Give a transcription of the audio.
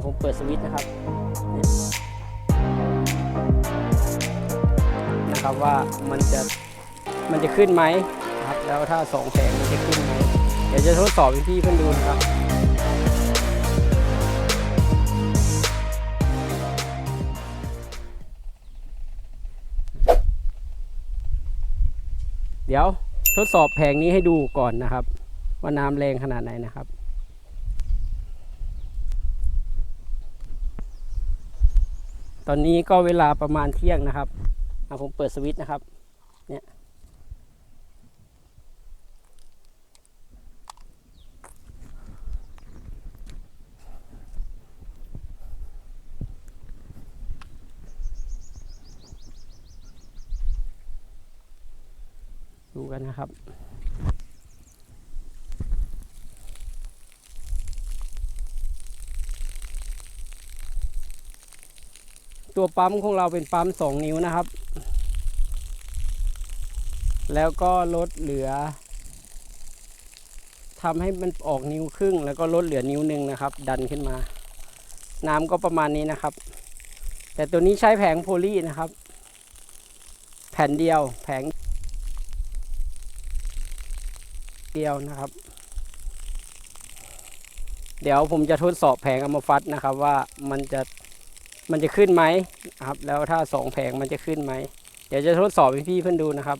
ะผมเปิดสวิตช์นะครับ นะครับว่ามันจะมันจะขึ้นไหมนะครับ แล้วถ้าสองแผงมันจะขึ้นไหมเดี๋ยวจะทดสอบพี่เพื่อนดูนะครับเดี๋ยวทดสอบแผงนี้ให้ดูก่อนนะครับ ว่าน้ำแรงขนาดไหนนะครับ อนนี้ก็เวลาประมาณเที่ยงนะครับอะผมเปิดสวิตช์นะครับเนี่ยดูกันนะครับ ตัวปั๊มของเราเป็นปั๊มสองนิ้วนะครับ แล้วก็ลดเหลือทำให้มันออกนิ้วครึ่ง แล้วก็ลดเหลือนิ้วหนึ่งนะครับ ดันขึ้นมา น้ำก็ประมาณนี้นะครับ แต่ตัวนี้ใช้แผงโพลีนะครับ แผ่นเดียวแผงเดียวนะครับ เดี๋ยวผมจะทดสอบแผงอัมฟัตนะครับว่ามันจะ มันจะขึ้นไหมครับ แล้วถ้าสองแผงมันจะขึ้นไหม เดี๋ยวจะทดสอบให้พี่เพื่อนดูนะครับ